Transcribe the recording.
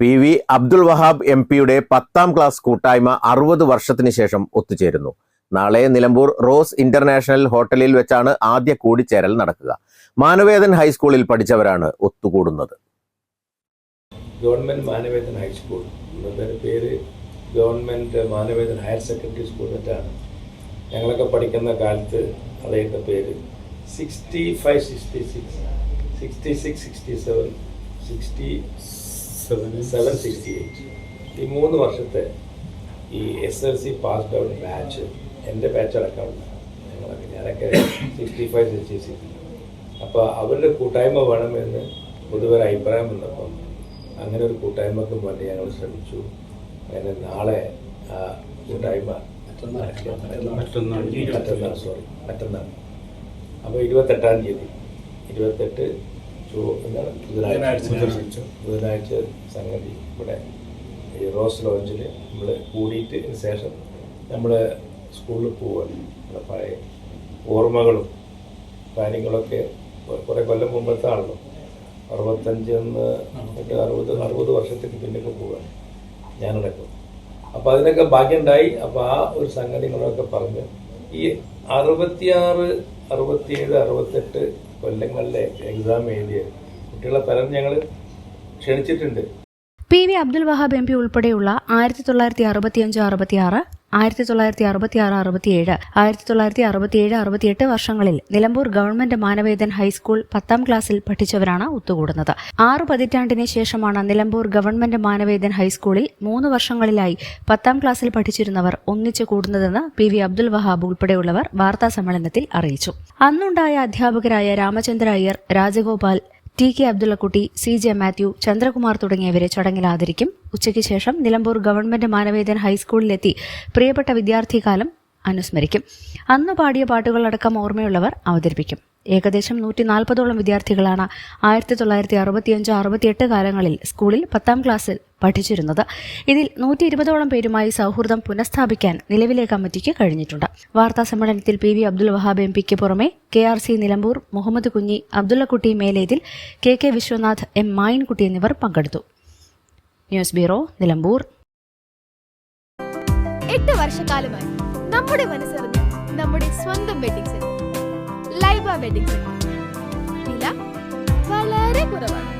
P V Abdul Wahab M പിയുടെ പത്താം class കൂട്ടായ്മ അറുപത് വർഷത്തിന് ശേഷം ഒത്തുചേരുന്നു. നാളെ നിലമ്പൂർ റോസ് ഇന്റർനാഷണൽ ഹോട്ടലിൽ വെച്ചാണ് ആദ്യ കൂടിച്ചേരൽ നടക്കുക. മാനവേദൻ ഹൈസ്കൂളിൽ പഠിച്ചവരാണ് ഒത്തുകൂടുന്നത്. Government Manavedan high school. പേര് government Manavedan higher secondary school എന്നിട്ടാണ് ഞങ്ങളൊക്കെ പഠിക്കുന്ന കാലത്ത് അദ്ദേഹത്തെ പേര് sixty five sixty six sixty six sixty seven sixty seven sixty eight ഈ മൂന്ന് വർഷത്തെ ഈ S L C passed out batch എന്റെ ബാച്ച് അടക്കമുണ്ട് ഞങ്ങളൊക്കെ ഞാനൊക്കെ സിക്സ്റ്റി ഫൈവ് സിക്സ്റ്റി സിക്സ് അപ്പോൾ അവരുടെ കൂട്ടായ്മ വേണമെന്ന് പൊതുവെ ഒരു അഭിപ്രായം വന്നപ്പം അങ്ങനെ ഒരു കൂട്ടായ്മക്കും വേണ്ടി ഞങ്ങൾ ശ്രമിച്ചു. അങ്ങനെ നാളെ ആ കൂട്ടായ്മ മറ്റന്നാൾ. സോറി മറ്റന്നാൾ. അപ്പോൾ ഇരുപത്തെട്ടാം തീയതി. ഇരുപത്തെട്ട് ബുധനാഴ്ച ബുധനാഴ്ച. സംഗതി ഇവിടെ ഈ റോസ് ലോഞ്ചിൽ നമ്മൾ കൂടിയിട്ടതിന് ശേഷം നമ്മൾ സ്കൂളിൽ പോവുകയാണ് നമ്മുടെ പഴയ ഓർമ്മകളും കാര്യങ്ങളൊക്കെ കുറേ കൊല്ലം മുമ്പത്തെ ആണല്ലോ അറുപത്തഞ്ചെന്ന് ഒരു അറുപത് അറുപത് വർഷത്തിന് പിന്നൊക്കെ പോവുകയാണ് ഞാനടക്കം അപ്പോൾ അതിനൊക്കെ ഭാഗ്യമുണ്ടായി അപ്പോൾ ആ ഒരു സംഗതികളൊക്കെ പറഞ്ഞ് ഈ അറുപത്തിയാറ് അറുപത്തിയേഴ് അറുപത്തെട്ട് കൊല്ലങ്ങളിലെ എക്സാം എഴുതിയ കുട്ടികളെ പലരും ഞങ്ങൾ ക്ഷണിച്ചിട്ടുണ്ട്. P V Abdul Wahab M P ഉൾപ്പെടെയുള്ള ആയിരത്തി തൊള്ളായിരത്തി അറുപത്തിയഞ്ച് അറുപത്തിയാറ് ആയിരത്തി തൊള്ളായിരത്തി അറുപത്തി ആറ് അറുപത്തിയേഴ്. ആയിരത്തി തൊള്ളായിരത്തി അറുപത്തിയേഴ് അറുപത്തിയെട്ട് വർഷങ്ങളിൽ നിലമ്പൂർ ഗവൺമെന്റ് മാനവേദൻ ഹൈസ്കൂൾ പത്താം ക്ലാസ്സിൽ പഠിച്ചവരാണ് ഒത്തുകൂടുന്നത്. ആറു പതിറ്റാണ്ടിന് ശേഷമാണ് നിലമ്പൂർ ഗവൺമെന്റ് മാനവേദൻ ഹൈസ്കൂളിൽ മൂന്ന് വർഷങ്ങളിലായി പത്താം ക്ലാസ്സിൽ പഠിച്ചിരുന്നവർ ഒന്നിച്ചു കൂടുന്നതെന്ന് പി വി അബ്ദുൽ വഹാബ് ഉൾപ്പെടെയുള്ളവർ വാർത്താ സമ്മേളനത്തിൽ അറിയിച്ചു. അന്നുണ്ടായ അധ്യാപകരായ Ramachandra Iyer Rajagopal T K Abdullakutty C J Mathew Chandrakumar തുടങ്ങിയവരെ ചടങ്ങിൽ ആദരിക്കും. ഉച്ചയ്ക്ക് ശേഷം നിലമ്പൂർ ഗവൺമെന്റ് മാനവേദൻ ഹൈസ്കൂളിലെത്തി പ്രിയപ്പെട്ട വിദ്യാർത്ഥികാലം അനുസ്മരിക്കും. അന്ന് പാടിയ പാട്ടുകളടക്കം ഓർമ്മയുള്ളവർ അവതരിപ്പിക്കും. ഏകദേശം നൂറ്റി നാൽപ്പതോളം വിദ്യാർത്ഥികളാണ് ആയിരത്തി തൊള്ളായിരത്തി അറുപത്തിയഞ്ച് അറുപത്തിയെട്ട് കാലങ്ങളിൽ സ്കൂളിൽ പത്താം ക്ലാസ്സിൽ പഠിച്ചിരുന്നത്. ഇതിൽ നൂറ്റി ഇരുപതോളം പേരുമായി സൗഹൃദം പുനഃസ്ഥാപിക്കാൻ നിലവിലെ കമ്മിറ്റിക്ക് കഴിഞ്ഞിട്ടുണ്ട്. വാർത്താ സമ്മേളനത്തിൽ P V Abdul Wahab M പിക്ക് പുറമെ K R C Nilambur Muhammad Kunhi Abdullakutty Melethil K K Viswanath M Mayinkutty എന്നിവർ പങ്കെടുത്തു. News bureau Nilambur. എട്ട് വർഷക്കാലമായി നമ്മുടെ മനസ്സറിഞ്ഞ് നമ്മുടെ സ്വന്തം wedding centre Laiba wedding centre വില വളരെ കുറവാണ്.